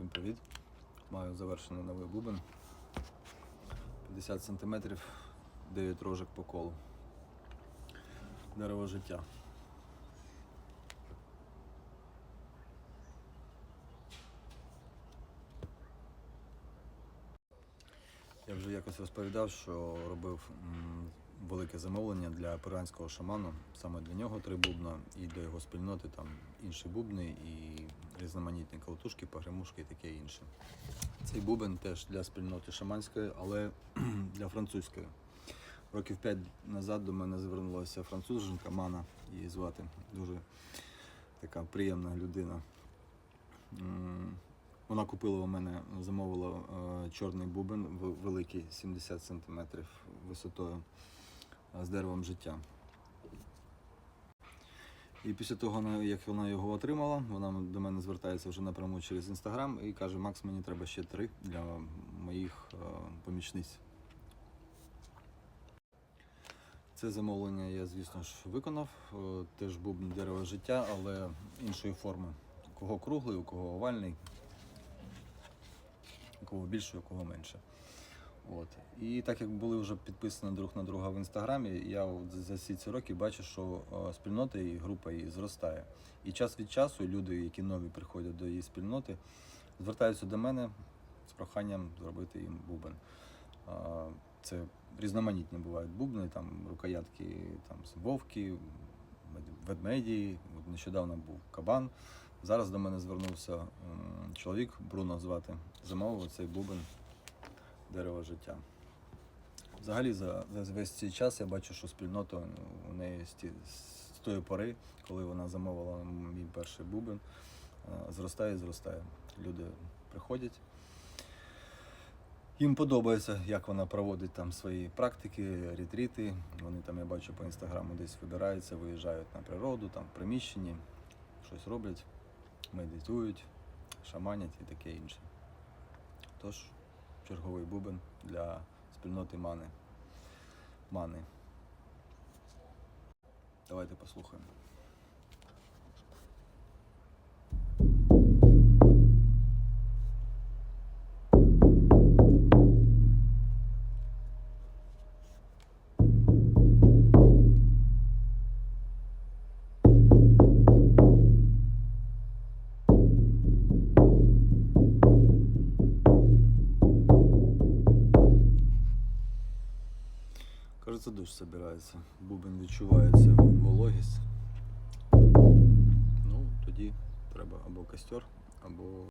Всім привіт. Маю завершений новий бубен. 50 см, 9 рожок по колу. Дерево життя. Я вже якось розповідав, що робив велике замовлення для перуанського шаману. Саме для нього три бубна і для його спільноти там інші бубни і різноманітні колотушки, погремушки і таке інше. Цей бубен теж для спільноти шаманської, але для французької. Років п'ять назад до мене звернулася француженка Мана, її звати. Дуже така приємна людина. Вона купила у мене, замовила е, чорний бубен великий, 70 см висотою е, з деревом життя. І після того, як вона його отримала, вона до мене звертається вже напряму через інстаграм і каже: Макс, мені треба ще три для моїх е, помічниць. Це замовлення я, звісно ж, виконав. Е, Теж бубн дерева життя, але іншої форми. У кого круглий, у кого овальний, у кого більше, у кого менше. От. І так як були вже підписані друг на друга в інстаграмі, я от за всі ці роки бачу, що е, спільнота і група її зростає. І час від часу люди, які нові приходять до її спільноти, звертаються до мене з проханням зробити їм бубен. Це різноманітні бувають бубни, там рукоятки там, вовки, мед- ведмеді. Нещодавно був кабан. Зараз до мене звернувся чоловік, Бруно звати, замовив цей бубен дерево життя. Взагалі, за, весь цей час я бачу, що спільнота ну, у неї з тої пори, коли вона замовила мій перший бубен, е, зростає і зростає. Люди приходять. Їм подобається, як вона проводить там свої практики, ретріти. Вони там, я бачу, по інстаграму десь вибираються, виїжджають на природу, там в приміщенні, щось роблять, медитують, шаманять і таке інше. Тож, черговий бубен для спільноти мани. Мани. Давайте послухаємо. Кажется, дощ собирається. Бубен відчувається вологість. Ну, тоді треба або костер, або